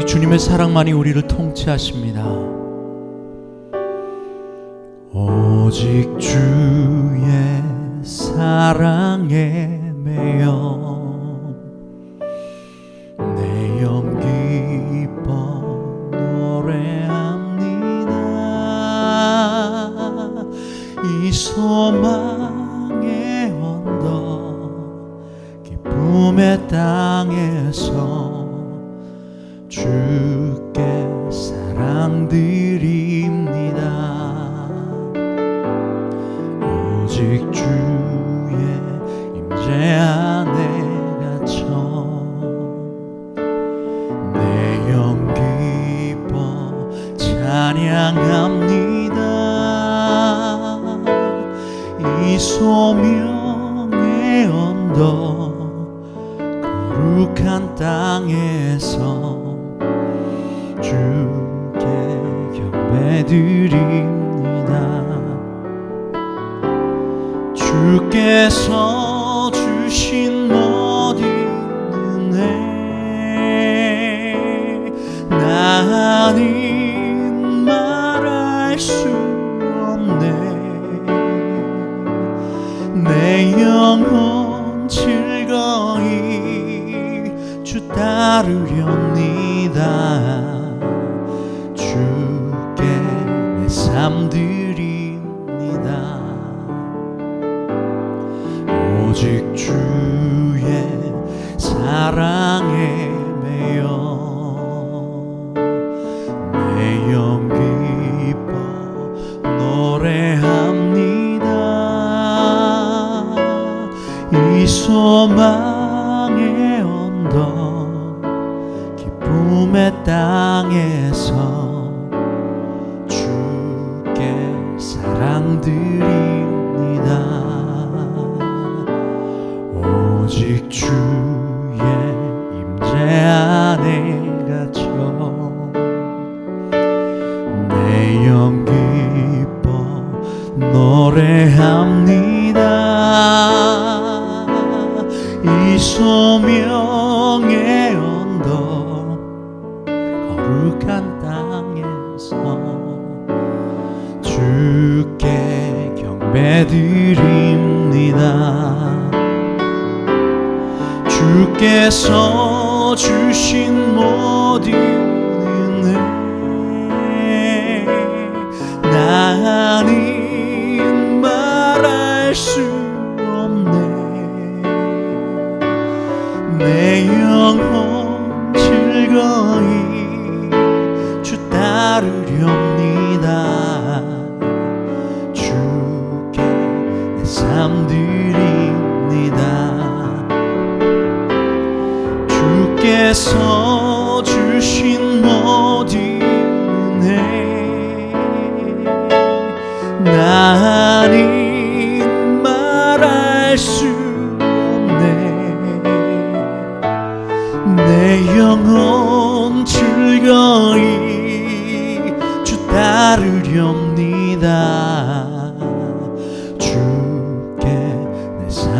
오직 주님의 사랑만이 우리를 통치하십니다. 오직 주의 사랑에 매여 내 영 기뻐 노래합니다 이 소망의 언덕 기쁨의 땅 언덕 거룩한 땅에서 주께 경배드립니다. 주께서 주신 주 따르렵니다 기쁨의 땅에서 주께 사랑 드립니다. 오직 주 주께 경배드립니다. 주께서 주신 모든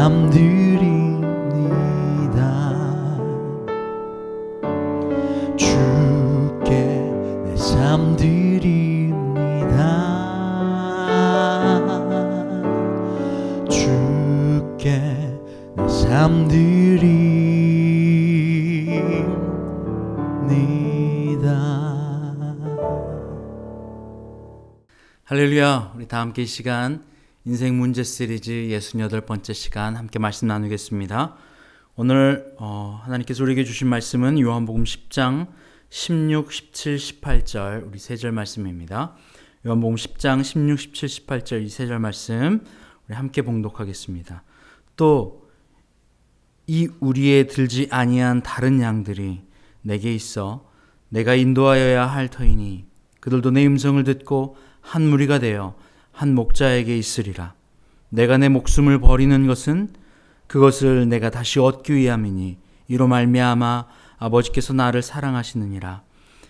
내삶 드립니다. 주께 내삶 드립니다. 주께 내삶 드립니다. 할렐루야. 우리 다 함께 이 시간 인생 문제 시리즈 68번째 시간 함께 말씀 나누겠습니다. 오늘 어, 하나님께서 우리에게 주신 말씀은 요한복음 10장 16, 17, 18절 우리 세 절 말씀입니다. 요한복음 10장 16, 17, 18절 이 세 절 말씀 우리 함께 봉독하겠습니다. 또 이 우리에 들지 아니한 다른 양들이 내게 있어 내가 인도하여야 할 터이니 그들도 내 음성을 듣고 한 무리가 되어 한 목자에게 있으리라. 내가 내 목숨을 버리는 것은 그것을 내가 다시 얻기 위함이니 이로 말미암아 아버지께서 나를 사랑하시느니라.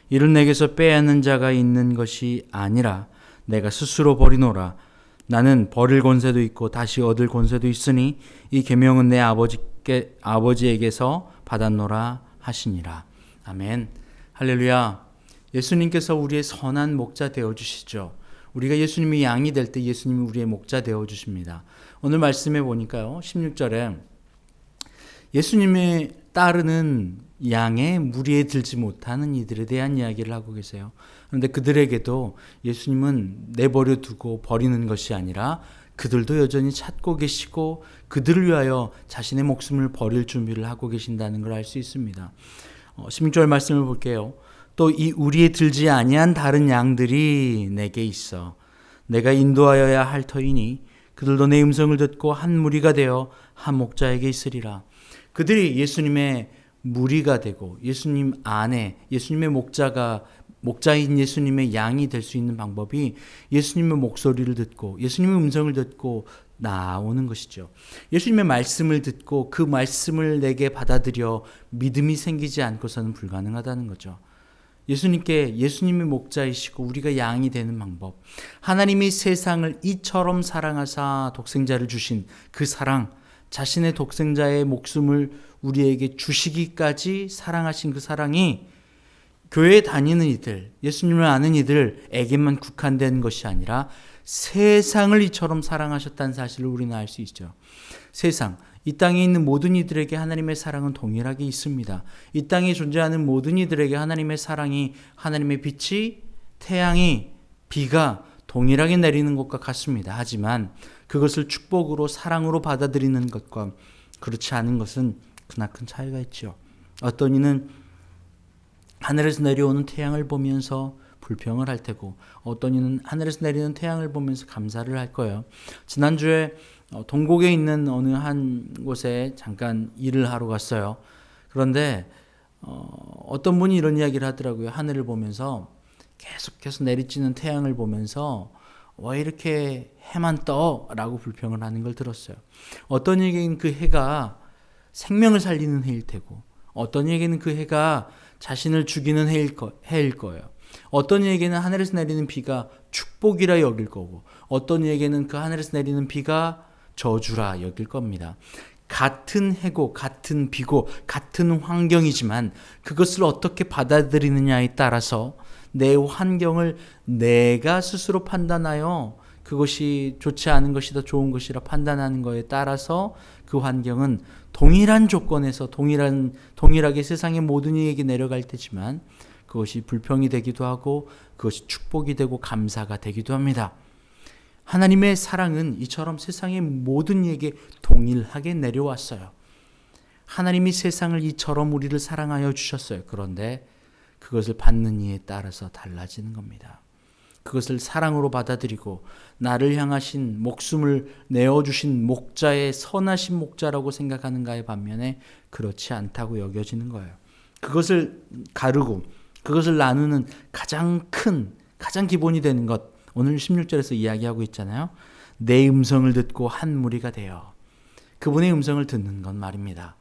이를 내게서 빼앗는 자가 있는 것이 아니라 내가 스스로 버리노라. 나는 버릴 권세도 있고 다시 얻을 권세도 있으니 이 계명은 내 아버지께 아버지에게서 받았노라 하시니라. 아멘. 할렐루야. 예수님께서 우리의 선한 목자 되어 주시죠. 우리가 예수님이 양이 될 때 예수님이 우리의 목자 되어 주십니다. 오늘 말씀해 보니까요. 16절에 예수님의 따르는 양의 무리에 들지 못하는 이들에 대한 이야기를 하고 계세요. 그런데 그들에게도 예수님은 내버려 두고 버리는 것이 아니라 그들도 여전히 찾고 계시고 그들을 위하여 자신의 목숨을 버릴 준비를 하고 계신다는 걸 알 수 있습니다. 어, 16절 말씀을 볼게요. 또 이 우리에 들지 아니한 다른 양들이 내게 있어 내가 인도하여야 할 터이니 그들도 내 음성을 듣고 한 무리가 되어 한 목자에게 있으리라. 그들이 예수님의 무리가 되고 예수님 안에 예수님의 목자가 목자인 예수님의 양이 될 수 있는 방법이 예수님의 목소리를 듣고 예수님의 음성을 듣고 나오는 것이죠. 예수님의 말씀을 듣고 그 말씀을 내게 받아들여 믿음이 생기지 않고서는 불가능하다는 거죠. 예수님께 예수님의 목자이시고 우리가 양이 되는 방법. 하나님이 세상을 이처럼 사랑하사 독생자를 주신 그 사랑, 자신의 독생자의 목숨을 우리에게 주시기까지 사랑하신 그 사랑이 교회에 다니는 이들, 예수님을 아는 이들에게만 국한된 것이 아니라 세상을 이처럼 사랑하셨다는 사실을 우리는 알 수 있죠. 세상, 이 땅에 있는 모든 이들에게 하나님의 사랑은 동일하게 있습니다. 이 땅에 존재하는 모든 이들에게 하나님의 사랑이 하나님의 빛이 태양이 비가 동일하게 내리는 것과 같습니다. 하지만 그것을 축복으로 사랑으로 받아들이는 것과 그렇지 않은 것은 크나큰 차이가 있죠. 어떤 이는 하늘에서 내려오는 태양을 보면서 불평을 할 테고 어떤 이는 하늘에서 내리는 태양을 보면서 감사를 할 거예요. 지난주에 어, 동곡에 있는 어느 한 곳에 잠깐 일을 하러 갔어요. 그런데 어, 어떤 분이 이런 이야기를 하더라고요. 하늘을 보면서 계속해서 내리쬐는 태양을 보면서 왜 이렇게 해만 떠 라고 불평을 하는 걸 들었어요. 어떤 얘기는 그 해가 생명을 살리는 해일 테고 어떤 얘기는 그 해가 자신을 죽이는 해일, 거, 해일 거예요. 어떤 이에게는 하늘에서 내리는 비가 축복이라 여길 거고 어떤 이에게는 그 하늘에서 내리는 비가 저주라 여길 겁니다. 같은 해고 같은 비고 같은 환경이지만 그것을 어떻게 받아들이느냐에 따라서 내 환경을 내가 스스로 판단하여 그것이 좋지 않은 것이다 좋은 것이라 판단하는 것에 따라서 그 환경은 동일한 조건에서 동일한 동일하게 세상의 모든 이에게 내려갈 테지만 그것이 불평이 되기도 하고 그것이 축복이 되고 감사가 되기도 합니다. 하나님의 사랑은 이처럼 세상의 모든 이에게 동일하게 내려왔어요. 하나님이 세상을 이처럼 우리를 사랑하여 주셨어요. 그런데 그것을 받는 이에 따라서 달라지는 겁니다. 그것을 사랑으로 받아들이고 나를 향하신 목숨을 내어주신 목자의 선하신 목자라고 생각하는가의 반면에 그렇지 않다고 여겨지는 거예요. 그것을 가르고 그것을 나누는 가장 큰, 가장 기본이 되는 것, 오늘 16절에서 이야기하고 있잖아요. 내 음성을 듣고 한 무리가 되어 그분의 음성을 듣는 건 말입니다.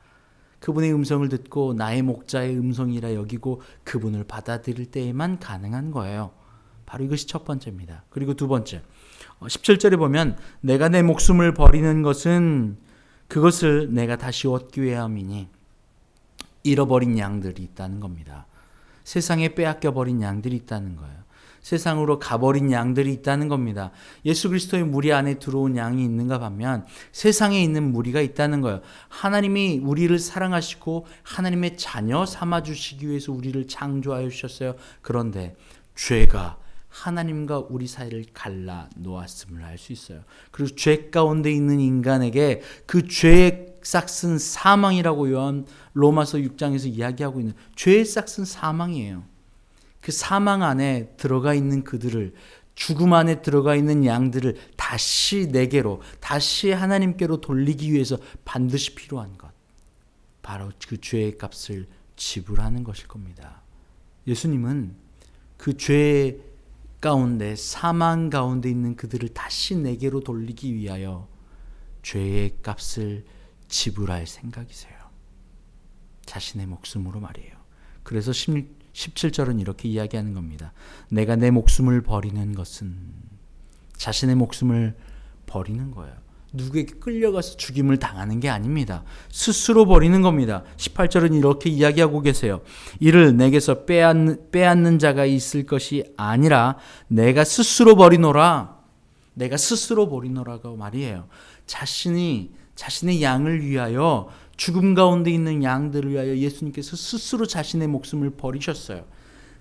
그분의 음성을 듣고 나의 목자의 음성이라 여기고 그분을 받아들일 때에만 가능한 거예요. 바로 이것이 첫 번째입니다. 그리고 두 번째. 17절에 보면 내가 내 목숨을 버리는 것은 그것을 내가 다시 얻기 위함이니 잃어버린 양들이 있다는 겁니다. 세상에 빼앗겨 버린 양들이 있다는 거예요. 세상으로 가버린 양들이 있다는 겁니다. 예수 그리스도의 무리 안에 들어온 양이 있는가 반면 세상에 있는 무리가 있다는 거예요. 하나님이 우리를 사랑하시고 하나님의 자녀 삼아 주시기 위해서 우리를 창조하여 주셨어요. 그런데 죄가 하나님과 우리 사이를 갈라 놓았음을 알 수 있어요. 그리고 죄 가운데 있는 인간에게 그 죄의 싹슨 사망이라고 요한 로마서 6장에서 이야기하고 있는 죄의 싹슨 사망이에요. 그 사망 안에 들어가 있는 그들을 죽음 안에 들어가 있는 양들을 다시 내게로 다시 하나님께로 돌리기 위해서 반드시 필요한 것 바로 그 죄의 값을 지불하는 것일 겁니다. 예수님은 그 죄의 가운데 사망 가운데 있는 그들을 다시 내게로 돌리기 위하여 죄의 값을 지불할 생각이세요. 자신의 목숨으로 말이에요. 그래서 17절은 이렇게 이야기하는 겁니다. 내가 내 목숨을 버리는 것은 자신의 목숨을 버리는 거예요. 누구에게 끌려가서 죽임을 당하는 게 아닙니다. 스스로 버리는 겁니다. 18절은 이렇게 이야기하고 계세요. 이를 내게서 빼앗는, 빼앗는 자가 있을 것이 아니라 내가 스스로 버리노라. 내가 스스로 버리노라고 말이에요. 자신이 자신의 양을 위하여 죽음 가운데 있는 양들을 위하여 예수님께서 스스로 자신의 목숨을 버리셨어요.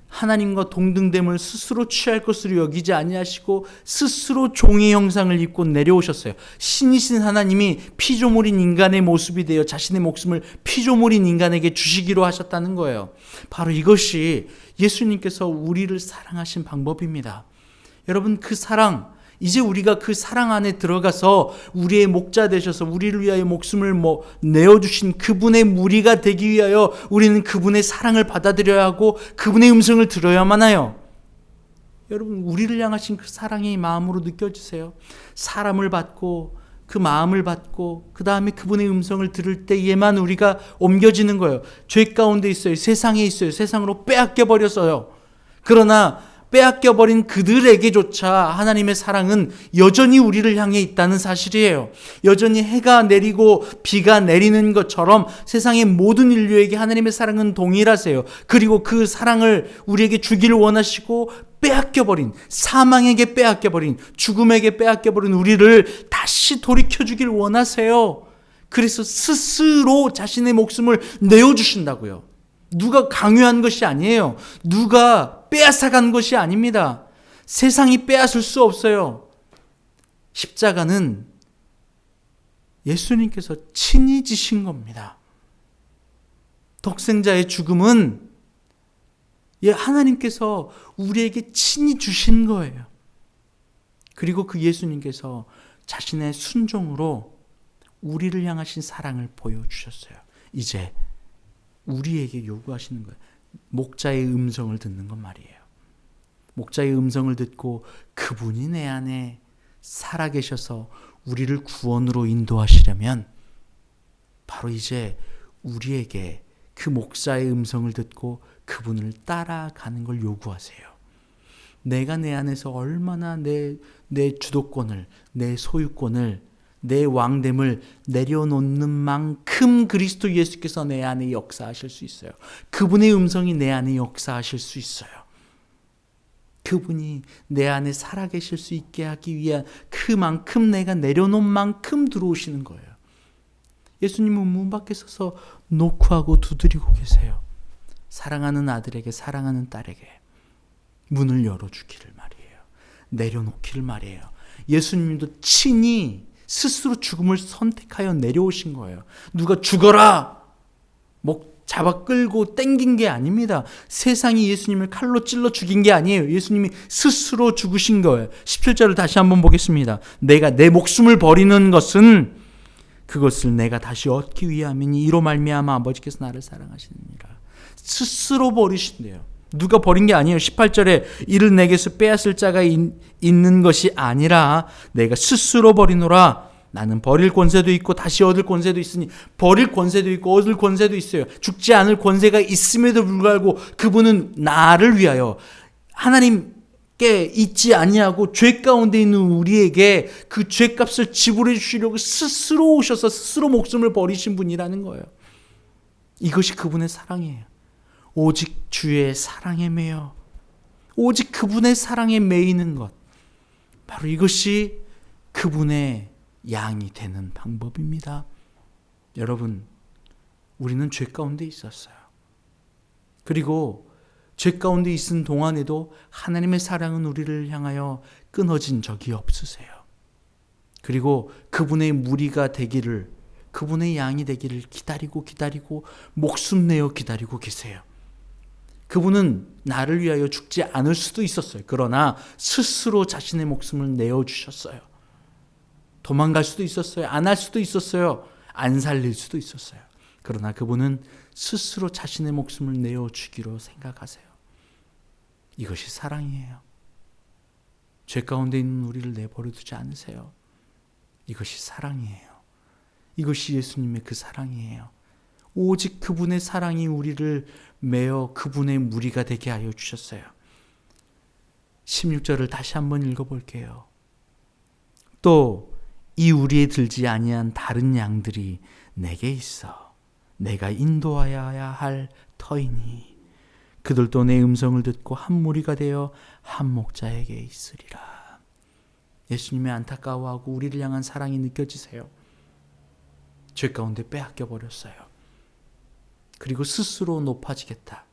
하나님과 동등됨을 스스로 취할 것으로 여기지 아니하시고 스스로 종의 형상을 입고 내려오셨어요. 신이신 하나님이 피조물인 인간의 모습이 되어 자신의 목숨을 피조물인 인간에게 주시기로 하셨다는 거예요. 바로 이것이 예수님께서 우리를 사랑하신 방법입니다. 여러분 그 사랑 이제 우리가 그 사랑 안에 들어가서 우리의 목자 되셔서 우리를 위하여 목숨을 뭐 내어주신 그분의 무리가 되기 위하여 우리는 그분의 사랑을 받아들여야 하고 그분의 음성을 들어야만 해요. 여러분, 우리를 향하신 그 사랑의 마음으로 느껴지세요. 사람을 받고 그 마음을 받고 그 다음에 그분의 음성을 들을 때에만 우리가 옮겨지는 거예요. 죄 가운데 있어요. 세상에 있어요. 세상으로 빼앗겨 버렸어요. 그러나 빼앗겨 버린 그들에게조차 하나님의 사랑은 여전히 우리를 향해 있다는 사실이에요. 여전히 해가 내리고 비가 내리는 것처럼 세상의 모든 인류에게 하나님의 사랑은 동일하세요. 그리고 그 사랑을 우리에게 주기를 원하시고 빼앗겨 버린 사망에게 빼앗겨 버린 죽음에게 빼앗겨 버린 우리를 다시 돌이켜 주기를 원하세요. 그래서 스스로 자신의 목숨을 내어 주신다고요. 누가 강요한 것이 아니에요. 누가 빼앗아간 것이 아닙니다. 세상이 빼앗을 수 없어요. 십자가는 예수님께서 친히 지신 겁니다. 독생자의 죽음은 예, 하나님께서 우리에게 친히 주신 거예요. 그리고 그 예수님께서 자신의 순종으로 우리를 향하신 사랑을 보여주셨어요. 이제 우리에게 요구하시는 거예요. 목자의 음성을 듣는 것 말이에요. 목자의 음성을 듣고 그분이 내 안에 살아계셔서 우리를 구원으로 인도하시려면 바로 이제 우리에게 그 목사의 음성을 듣고 그분을 따라가는 걸 요구하세요. 내가 내 안에서 얼마나 내, 내 주도권을, 내 소유권을 내 왕됨을 내려놓는 만큼 그리스도 예수께서 내 안에 역사하실 수 있어요. 그분의 음성이 내 안에 역사하실 수 있어요. 그분이 내 안에 살아계실 수 있게 하기 위한 그만큼 내가 내려놓은 만큼 들어오시는 거예요. 예수님은 문 밖에 서서 노크하고 두드리고 계세요. 사랑하는 아들에게 사랑하는 딸에게 문을 열어주기를 말이에요. 내려놓기를 말이에요. 예수님도 친히 스스로 죽음을 선택하여 내려오신 거예요. 누가 죽어라! 목 잡아 끌고 땡긴 게 아닙니다. 세상이 예수님을 칼로 찔러 죽인 게 아니에요. 예수님이 스스로 죽으신 거예요. 17절을 다시 한번 보겠습니다. 내가 내 목숨을 버리는 것은 그것을 내가 다시 얻기 위함이니 이로 말미암아 아버지께서 나를 사랑하시느니라. 스스로 버리신대요. 누가 버린 게 아니에요. 18절에 이를 내게서 빼앗을 자가 있, 는 것이 아니라 내가 스스로 버리노라. 나는 버릴 권세도 있고 다시 얻을 권세도 있으니 버릴 권세도 있고 얻을 권세도 있어요. 죽지 않을 권세가 있음에도 불구하고 그분은 나를 위하여 하나님께 있지 아니하고 죄 가운데 있는 우리에게 그 죄값을 지불해 주시려고 스스로 오셔서 스스로 목숨을 버리신 분이라는 거예요. 이것이 그분의 사랑이에요. 오직 주의 사랑에 매여 오직 그분의 사랑에 매이는 것 바로 이것이 그분의 양이 되는 방법입니다. 여러분 우리는 죄 가운데 있었어요. 그리고 죄 가운데 있은 동안에도 하나님의 사랑은 우리를 향하여 끊어진 적이 없으세요. 그리고 그분의 무리가 되기를 그분의 양이 되기를 기다리고 기다리고 목숨 내어 기다리고 계세요. 그분은 나를 위하여 죽지 않을 수도 있었어요. 그러나 스스로 자신의 목숨을 내어 주셨어요. 도망갈 수도 있었어요. 안 할 수도 있었어요. 안 살릴 수도 있었어요. 그러나 그분은 스스로 자신의 목숨을 내어 주기로 생각하세요. 이것이 사랑이에요. 죄 가운데 있는 우리를 내버려 두지 않으세요. 이것이 사랑이에요. 이것이 예수님의 그 사랑이에요. 오직 그분의 사랑이 우리를 매어 그분의 무리가 되게 하여 주셨어요. 16절을 다시 한번 읽어볼게요. 또 이 우리에 들지 아니한 다른 양들이 내게 있어 내가 인도하여야 할 터이니 그들도 내 음성을 듣고 한 무리가 되어 한 목자에게 있으리라. 예수님의 안타까워하고 우리를 향한 사랑이 느껴지세요. 죄 가운데 빼앗겨 버렸어요. 그리고 스스로 높아지겠다.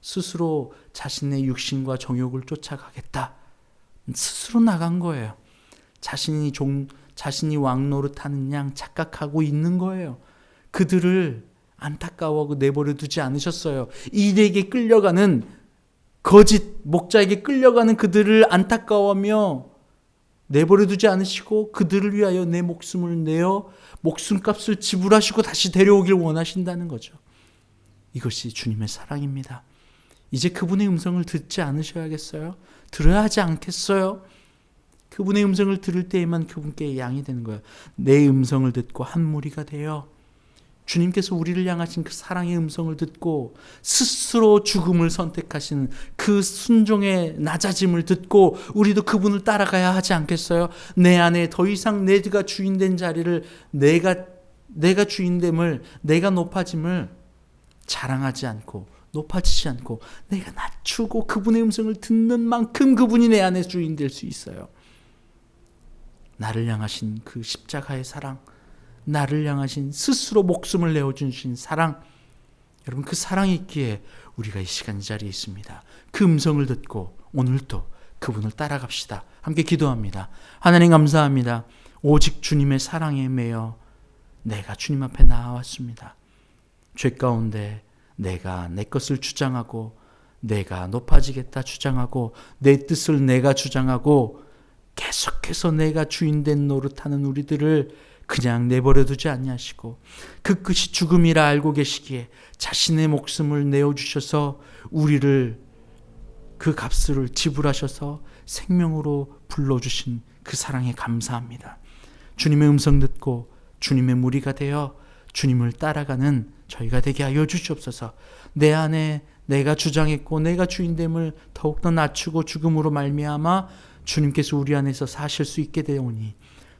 스스로 자신의 육신과 정욕을 쫓아가겠다. 스스로 나간 거예요. 자신이 종, 자신이 왕노릇 하는 양 착각하고 있는 거예요. 그들을 안타까워하고 내버려 두지 않으셨어요. 일에게 끌려가는 거짓 목자에게 끌려가는 그들을 안타까워하며 내버려 두지 않으시고 그들을 위하여 내 목숨을 내어 목숨값을 지불하시고 다시 데려오길 원하신다는 거죠. 이것이 주님의 사랑입니다. 이제 그분의 음성을 듣지 않으셔야겠어요? 들어야 하지 않겠어요? 그분의 음성을 들을 때에만 그분께 양이 되는 거예요. 내 음성을 듣고 한 무리가 되어 주님께서 우리를 향하신 그 사랑의 음성을 듣고 스스로 죽음을 선택하시는 그 순종의 낮아짐을 듣고 우리도 그분을 따라가야 하지 않겠어요? 내 안에 더 이상 내가 주인된 자리를 내가 내가 주인됨을 내가 높아짐을 자랑하지 않고 높아지지 않고 내가 낮추고 그분의 음성을 듣는 만큼 그분이 내 안에 주인 될 수 있어요. 나를 향하신 그 십자가의 사랑, 나를 향하신 스스로 목숨을 내어주신 사랑, 여러분 그 사랑이 있기에 우리가 이 시간 이 자리에 있습니다. 그 음성을 듣고 오늘도 그분을 따라갑시다. 함께 기도합니다. 하나님 감사합니다. 오직 주님의 사랑에 매여 내가 주님 앞에 나왔습니다. 죄 가운데 내가 내 것을 주장하고 내가 높아지겠다 주장하고 내 뜻을 내가 주장하고 계속해서 내가 주인된 노릇하는 우리들을 그냥 내버려 두지 아니하시고 그 끝이 죽음이라 알고 계시기에 자신의 목숨을 내어 주셔서 우리를 그 값을 지불하셔서 생명으로 불러 주신 그 사랑에 감사합니다. 주님의 음성 듣고 주님의 무리가 되어 주님을 따라가는 저희가 되게 하여 주시옵소서. 내 안에 내가 주장했고 내가 주인됨을 더욱더 낮추고 죽음으로 말미암아 주님께서 우리 안에서 사실 수 있게 되오니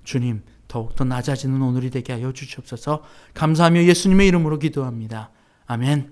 주님 더욱더 낮아지는 오늘이 되게 하여 주시옵소서. 감사하며 예수님의 이름으로 기도합니다. 아멘.